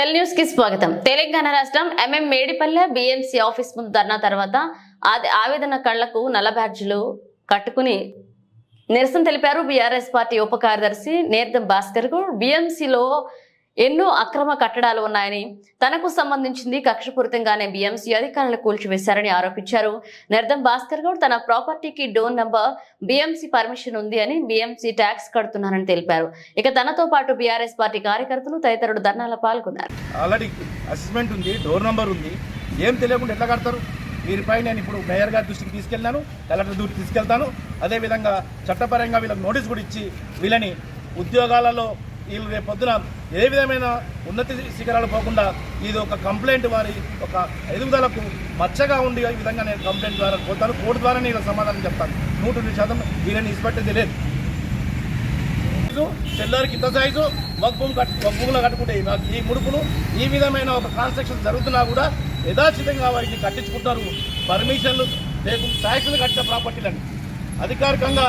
Cell న్యూస్కి స్వాగతం. తెలంగాణ రాష్ట్రం ఎంఎం మేడిపల్లె బిఎంసి ఆఫీస్ ముందు ధర్నా తర్వాత ఆవేదన కళ్ళకు నల్ల బ్యాడ్జీలు కట్టుకుని నిరసన తెలిపారు బీఆర్ఎస్ పార్టీ ఉప కార్యదర్శి నేర్దం భాస్కర్ గౌడ్ బిఎంసిలో ఎన్నో అక్రమ కట్టడాలు ఉన్నాయని తనకు సంబంధించింది కక్షపూరితంగానే బిఎంసి అధికారులు కూల్చివేశారని ఆరోపించారు. నిర్దం భాస్కర్ గౌడ్ తన ప్రాపర్టీకి డోర్ నంబర్ బిఎంసి పర్మిషన్ ఉంది అని బిఎంసి ట్యాక్స్ కడుతున్నారని తెలిపారు. ఇక తనతో పాటు బీఆర్ఎస్ పార్టీ కార్యకర్తలు తదితరులు ధర్నాలో పాల్గొన్నారు. ఆల్రెడీ అసెస్మెంట్ ఉంది డోర్ నంబర్ ఉంది. ఏం తెలియకుండా ఎట్లా కడతారు? వీరిపై నేను ఇప్పుడు మేయర్ గారి దృష్టికి తీసుకెళ్ళాను కలెక్టర్ దృష్టికి తీసుకెళ్తాను. అదేవిధంగా చట్టపరంగా వీళ్ళకి నోటీస్ కూడా ఇచ్చి వీళ్ళని ఉద్యోగాలలో వీళ్ళు రేపు పొద్దున ఏ విధమైన ఉన్నతి శిఖరాలు పోకుండా ఇది ఒక కంప్లైంట్ వారి ఒక ఎదుగుదలకు మచ్చగా ఉండి ఈ విధంగా నేను కంప్లైంట్ ద్వారా పోతాను. కోర్టు ద్వారా నేను సమాధానం చెప్తాను. నూట రెండు శాతం వీళ్ళని ఇష్టపట్టేది లేదు. సైజు సెల్లర్కి ఇంత సైజు వగ్భూమి కట్ వగ్భూమిలో కట్టుకుంటే నాకు ఈ ముడుపులు ఈ విధమైన ఒక కాన్స్ట్రక్షన్ జరుగుతున్నా కూడా యథాచితంగా వారికి కట్టించుకుంటారు. పర్మిషన్లు లేకుండా ట్యాక్స్లు కట్టిన ప్రాపర్టీలని. అధికారికంగా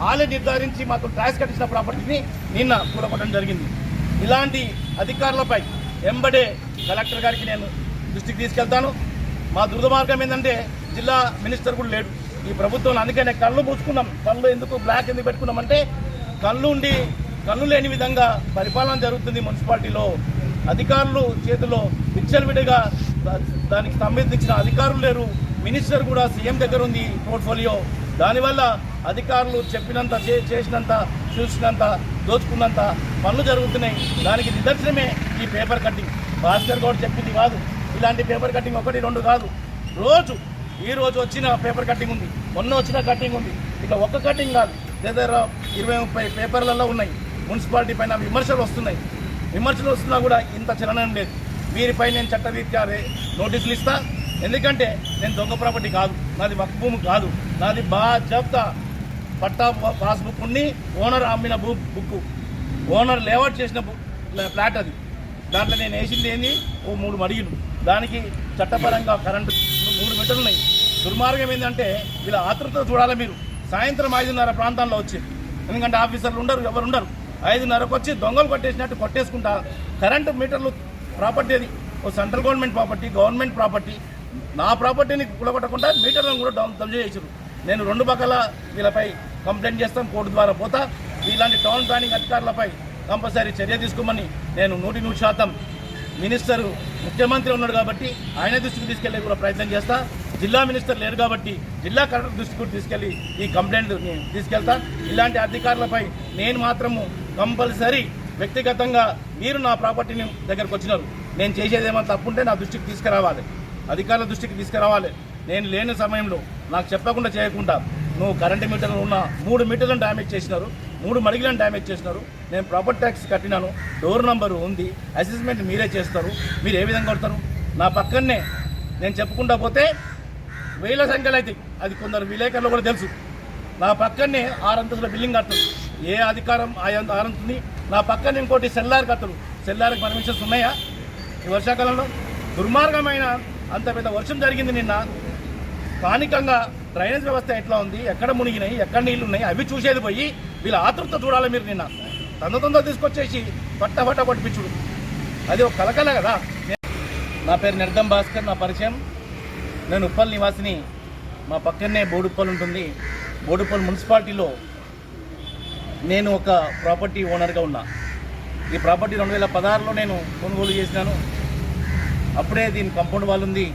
వాళ్ళే నిర్ధారించి మాకు ట్యాక్స్ కట్టించిన ప్రాపర్టీని నిన్న కూడగొట్టడం జరిగింది. ఇలాంటి అధికారులపై ఎంబడే కలెక్టర్ గారికి నేను దృష్టికి తీసుకెళ్తాను. మా దుర్గమార్గం ఏంటంటే జిల్లా మినిస్టర్ కూడా లేడు. ఈ ప్రభుత్వం అందుకనే కళ్ళు పూసుకున్నాం కళ్ళు ఎందుకు బ్లాక్ ఎందుకు పెట్టుకున్నామంటే కళ్ళు ఉండి కళ్ళు లేని విధంగా పరిపాలన జరుగుతుంది మున్సిపాలిటీలో. అధికారులు చేతిలో విచ్చలవిడిగా దానికి సంబంధించిన అధికారులు లేరు. మినిస్టర్ కూడా సీఎం దగ్గర ఉంది పోర్ట్ఫోలియో. దానివల్ల అధికారులు చెప్పినంత చే- చేసినంత చూసినంత దోచుకున్నంత పనులు జరుగుతున్నాయి. దానికి నిదర్శనమే ఈ పేపర్ కట్టింగ్ భాస్కర్ గౌడ్ చెప్పింది కాదు. ఇలాంటి పేపర్ కట్టింగ్ ఒకటి రెండు కాదు. రోజు ఈ రోజు వచ్చిన పేపర్ కట్టింగ్ ఉంది. మొన్న వచ్చిన కట్టింగ్ ఉంది. ఇక ఒక్క కట్టింగ్ కాదు. దగ్గర ఇరవై ముప్పై పేపర్లలో ఉన్నాయి. మున్సిపాలిటీ పైన విమర్శలు వస్తున్నాయి. విమర్శలు వస్తున్నా కూడా ఇంత చలనం లేదు. వీరిపై నేను చట్టరీత్యా నోటీసులు ఇస్తా. ఎందుకంటే నేను దొంగ ప్రాపర్టీ కాదు. నాది వక్ భూమి కాదు. నాది బాధ్యత పట్టా పాస్బుక్ ఉండి ఓనర్ అమ్మిన బు బుక్ ఓనర్ లేఅవుట్ చేసిన ఫ్లాట్ అది. దాంట్లో నేను వేసింది ఏంది? ఓ మూడు మడిగిలు. దానికి చట్టపరంగా కరెంటు మూడు మీటర్లు ఉన్నాయి. దుర్మార్గం ఏంటంటే వీళ్ళ ఆతృత చూడాలి మీరు. సాయంత్రం ఐదున్నర ప్రాంతాల్లో వచ్చి. ఎందుకంటే ఆఫీసర్లు ఉండరు ఎవరు ఉండరు. ఐదున్నరకు వచ్చి దొంగలు కొట్టేసినట్టు కొట్టేసుకుంటా కరెంటు మీటర్లు ప్రాపర్టీ అది. ఓ central government property government property. నా ప్రాపర్టీని కూలగొట్టకుండా మీటర్లను కూడా డౌన్ చేసారు నేను రెండు పక్కల వీళ్ళపై కంప్లైంట్ చేస్తాం కోర్టు ద్వారా పోతా. ఇలాంటి టౌన్ ప్లానింగ్ అధికారులపై కంపల్సరీ చర్య తీసుకోమని నేను నూటి నూరు శాతం మినిస్టర్ ముఖ్యమంత్రి ఉన్నాడు కాబట్టి ఆయన దృష్టికి తీసుకెళ్ళే కూడా ప్రయత్నం చేస్తా. జిల్లా మినిస్టర్ లేరు కాబట్టి జిల్లా కలెక్టర్ దృష్టికి కూడా తీసుకెళ్ళి ఈ కంప్లైంట్ తీసుకెళ్తా. ఇలాంటి అధికారులపై నేను మాత్రము కంపల్సరీ వ్యక్తిగతంగా మీరు నా ప్రాపర్టీని దగ్గరకు వచ్చినారు. నేను చేసేది ఏమైనా తప్పుంటే నా దృష్టికి తీసుకురావాలి. అధికారుల దృష్టికి తీసుకురావాలి. నేను లేని సమయంలో నాకు చెప్పకుండా చేయకుండా నువ్వు కరెంటు మీటర్లు ఉన్న మూడు మీటర్లను డ్యామేజ్ చేసినారు మూడు మడిగలను డ్యామేజ్ చేసినారు. నేను ప్రాపర్టీ ట్యాక్స్ కట్టినాను డోర్ నంబర్ ఉంది అసెస్మెంట్ మీరే చేస్తారు మీరు ఏ విధంగా కొడతారు? నా పక్కనే నేను చెప్పుకుంటా పోతే వేల సంఖ్యలు అయితే అది కొందరు విలేకరులు కూడా తెలుసు. నా పక్కనే ఆరంతస్తుల బిల్డింగ్ కట్టరు ఏ అధికారం ఆరంతుంది నా పక్కన ఇంకోటి సెల్లార్ కట్టరు సెల్లార్కి పర్మిషన్స్ ఉన్నాయా? ఈ వర్షాకాలంలో? దుర్మార్గమైన అంత పెద్ద వర్షం జరిగింది నిన్న. స్థానికంగా డ్రైనేజ్ వ్యవస్థ ఎట్లా ఉంది? ఎక్కడ మునిగినాయి? ఎక్కడ నీళ్ళు ఉన్నాయి అవి చూసేది పోయి వీళ్ళ ఆతృత చూడాలి మీరు నిన్న. తొందర తొందర తీసుకొచ్చేసి పట్ట పట్ట పట్టిపించుడు అది ఒక కలకల కదా? నా పేరు నిర్దం భాస్కర్ నా పరిచయం. నేను ఉప్పల్ నివాసిని. మా పక్కనే బోడుప్పల్ ఉంటుంది. బోడుప్పల్ మున్సిపాలిటీలో నేను ఒక ప్రాపర్టీ ఓనర్గా ఉన్నా. ఈ ప్రాపర్టీ రెండు వేల పదహారులో నేను కొనుగోలు చేసినాను. అప్పుడే దీని కంపౌండ్ వాల్ ఉంది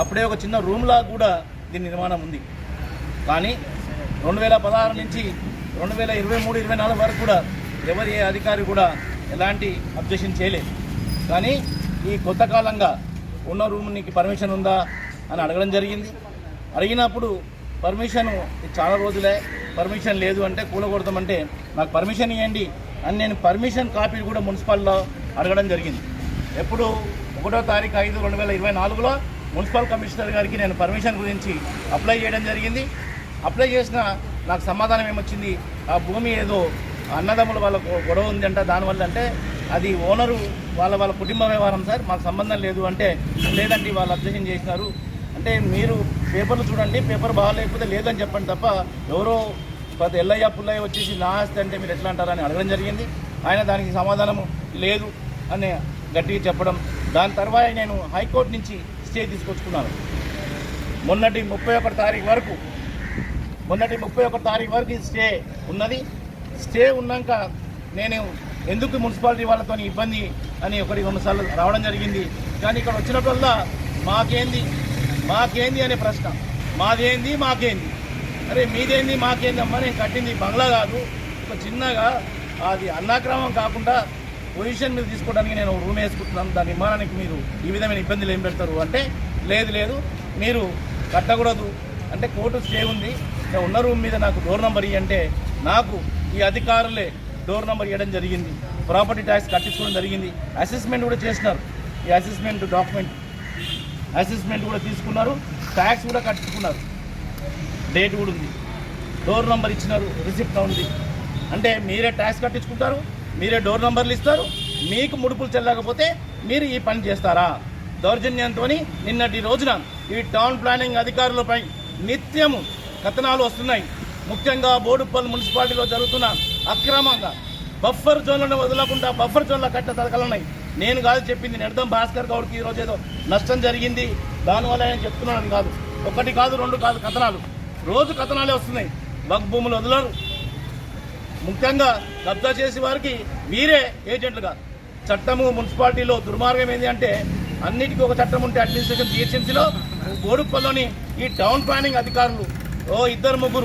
అప్పుడే ఒక చిన్న రూమ్లా కూడా దీని నిర్మాణం ఉంది. కానీ రెండు వేల పదహారు నుంచి రెండు వేల ఇరవై మూడు ఇరవై నాలుగు వరకు కూడా ఎవరి ఏ అధికారి కూడా ఎలాంటి అబ్జెక్షన్ చేయలేదు. కానీ ఈ కొత్త కాలంగా ఉన్న రూమ్ నీకు పర్మిషన్ ఉందా అని అడగడం జరిగింది. అడిగినప్పుడు పర్మిషన్ చాలా రోజులే పర్మిషన్ లేదు అంటే కూలగొడతామంటే నాకు పర్మిషన్ ఇవ్వండి అని నేను పర్మిషన్ కాపీ కూడా మున్సిపల్లో అడగడం జరిగింది. ఎప్పుడు? ఒకటో తారీఖు ఐదు రెండు వేల ఇరవై నాలుగులో మున్సిపల్ కమిషనర్ గారికి నేను పర్మిషన్ గురించి అప్లై చేయడం జరిగింది. అప్లై చేసిన నాకు సమాధానం ఏమొచ్చింది? ఆ భూమి ఏదో అన్నదమ్ముల వాళ్ళకు గొడవ ఉందంట. దానివల్ల అంటే అది ఓనరు వాళ్ళ వాళ్ళ కుటుంబ వ్యవహారం సార్. మాకు సంబంధం లేదు అంటే లేదండి వాళ్ళు అబ్జెక్షన్ చేసినారు. అంటే మీరు పేపర్లు చూడండి. పేపర్ బాగాలేకపోతే లేదని చెప్పండి తప్ప ఎవరో పది ఎల్లయ్య పుల్లయ్య వచ్చేసి నా ఆస్తి అంటే మీరు ఎట్లా అంటారని అడగడం జరిగింది. ఆయన దానికి సమాధానం లేదు అని గట్టిగా చెప్పడం. దాని తర్వాత నేను హైకోర్టు నుంచి స్టే తీసుకొచ్చుకున్నాను మొన్నటి ముప్పై ఒకటి తారీఖు వరకు మొన్నటి ముప్పై ఒకటి తారీఖు వరకు ఈ స్టే ఉన్నది. స్టే ఉన్నాక నేను ఎందుకు మున్సిపాలిటీ వాళ్ళతో ఇబ్బంది అని ఒకటి కొన్నిసార్లు రావడం జరిగింది. కానీ ఇక్కడ వచ్చినప్పుడల్లా మాకేంది? మాకేంది అనే ప్రశ్న. మాదేంది మాకేంది? అరే మీదేంది మాకేంది అమ్మ? నేను కట్టింది బంగ్లా కాదు. ఒక చిన్నగా అది అన్నాక్రమం కాకుండా పొజిషన్ మీద తీసుకోవడానికి నేను ఒక రూమ్ వేసుకుంటున్నాను. దాని నిర్మాణానికి మీరు ఈ విధమైన ఇబ్బందులు ఏం పెడతారు అంటే లేదు లేదు మీరు కట్టకూడదు. అంటే కోర్టు స్టే ఉంది. నేను ఉన్న రూమ్ మీద నాకు డోర్ నెంబర్ ఇవ్వంటే అంటే నాకు ఈ అధికారులే డోర్ నెంబర్ ఇవ్వడం జరిగింది. ప్రాపర్టీ ట్యాక్స్ కట్టించుకోవడం జరిగింది. అసెస్మెంట్ కూడా చేసినారు. ఈ అసెస్మెంట్ డాక్యుమెంట్ అసెస్మెంట్ కూడా తీసుకున్నారు. ట్యాక్స్ కూడా కట్టించుకున్నారు. డేట్ కూడా ఉంది. డోర్ నెంబర్ ఇచ్చినారు. రిసిప్ట్ ఉంది. అంటే మీరే ట్యాక్స్ కట్టించుకుంటారు. మీరే డోర్ నంబర్లు ఇస్తారు మీకు ముడుపులు చెల్లకపోతే మీరు ఈ పని చేస్తారా? దౌర్జన్యంతో నిన్నటి రోజున ఈ టౌన్ ప్లానింగ్ అధికారులపై నిత్యము కథనాలు వస్తున్నాయి. ముఖ్యంగా బోడుప్పల్ మున్సిపాలిటీలో జరుగుతున్న అక్రమంగా బఫర్ జోన్లను వదలకుండా బఫర్ జోన్ల కట్ట తగలన్నాయి నేను కాదు చెప్పింది నిర్దం భాస్కర్ గౌడ్కి ఈరోజు ఏదో నష్టం జరిగింది దానివల్ల నేను చెప్తున్నాను కాదు. ఒకటి కాదు రెండు కాదు కథనాలు. రోజు కథనాలే వస్తున్నాయి. బగ్ భూములు వదలరు. ముఖ్యంగా కబ్జా చేసే వారికి వీరే ఏజెంట్లుగా చట్టము మున్సిపాలిటీలో దుర్మార్గం ఏంటి అంటే అన్నిటికీ ఒక చట్టం ఉంటే అడ్మినిస్ట్రేషన్ జిహెచ్ఎంసీలో బోడుప్పల్లోని ఈ టౌన్ ప్లానింగ్ అధికారులు ఓ ఇద్దరు ముగ్గురు